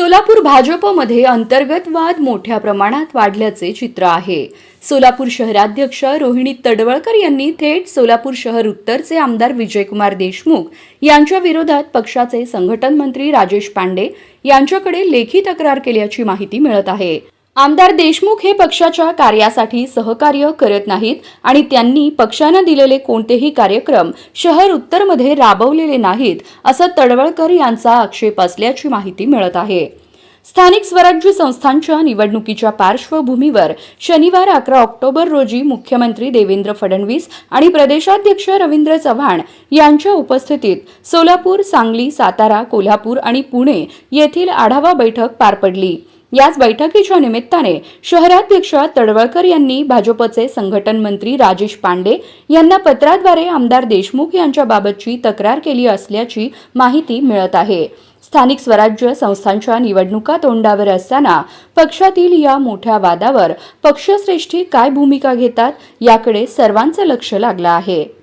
सोलापूर भाजपमध्ये अंतर्गत वाद मोठ्या प्रमाणात वाढल्याचे चित्र आहे. सोलापूर शहराध्यक्ष रोहिणी तडवळकर यांनी थेट सोलापूर शहर उत्तरचे आमदार विजयकुमार देशमुख यांच्या विरोधात पक्षाचे संघटन मंत्री राजेश पांडे यांच्याकडे लेखी तक्रार केल्याची माहिती मिळत आहे. आमदार देशमुख हे पक्षाच्या कार्यासाठी सहकार्य करत नाहीत आणि त्यांनी पक्षानं दिलेले कोणतेही कार्यक्रम शहर उत्तरमध्ये राबवलेले नाहीत असं तडवळकर यांचा आक्षेप असल्याची माहिती मिळत आहे. स्थानिक स्वराज्य संस्थांच्या निवडणुकीच्या पार्श्वभूमीवर शनिवार अकरा ऑक्टोबर रोजी मुख्यमंत्री देवेंद्र फडणवीस आणि प्रदेशाध्यक्ष रवींद्र चव्हाण यांच्या उपस्थितीत सोलापूर सांगली सातारा कोल्हापूर आणि पुणे येथील आढावा बैठक पार पडली. याच बैठकीच्या निमित्ताने शहराध्यक्ष तडवळकर यांनी भाजपचे संघटन मंत्री राजेश पांडे यांना पत्राद्वारे आमदार देशमुख यांच्याबाबतची तक्रार केली असल्याची माहिती मिळत आहे. स्थानिक स्वराज्य संस्थांच्या निवडणुका तोंडावर असताना पक्षातील या मोठ्या वादावर पक्षश्रेष्ठी काय भूमिका घेतात याकडे सर्वांचं लक्ष लागलं आहे.